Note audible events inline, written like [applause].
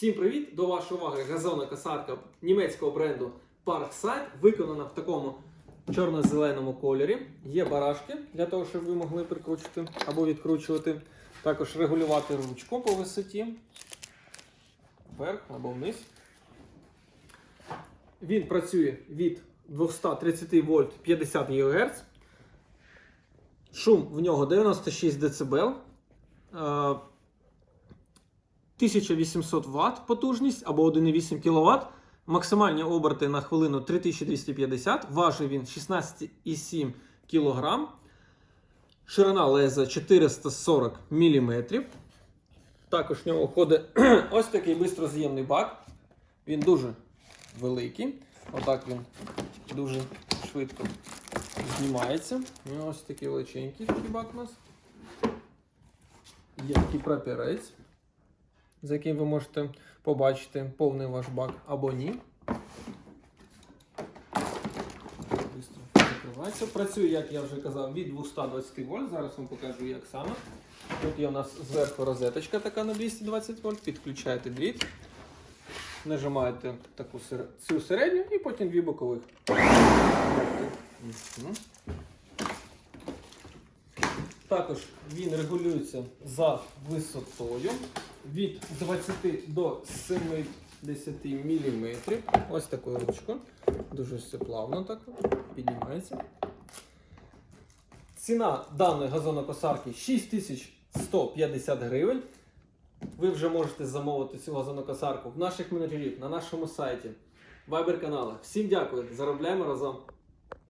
Всім привіт! До вашої уваги газонна косарка німецького бренду Parkside, виконана в такому чорно-зеленому кольорі. Є барашки для того, щоб ви могли прикручувати або відкручувати. Також регулювати ручку по висоті. Вверх або вниз. Він працює від 230 вольт 50 ГГц. Шум в нього 96 дБ. Е, 1800 Вт потужність або 1,8 кВт. Максимальні оберти на хвилину 3250. Важить він 16,7 кг. Ширина леза 440 мм. Також в нього входить [clears throat] ось такий бистроз'ємний бак. Він дуже великий. Отак він дуже швидко знімається. І ось такий величенький такий бак у нас. Є такий прапірець за яким ви можете побачити повний ваш бак або ні. Працює, як я вже казав, від 220 вольт. Зараз вам покажу, як саме. Тут є у нас зверху розеточка така на 220 вольт. Підключаєте дріт, нажимаєте таку цю середню і потім дві бокових. Також він регулюється за висотою від 20 до 70 мм. Ось такою ручкою. Дуже все плавно так піднімається. Ціна даної газонокосарки 6150 гривень. Ви вже можете замовити цю газонокосарку в наших менеджерів на нашому сайті, вайбер каналах. Всім дякую, заробляємо разом.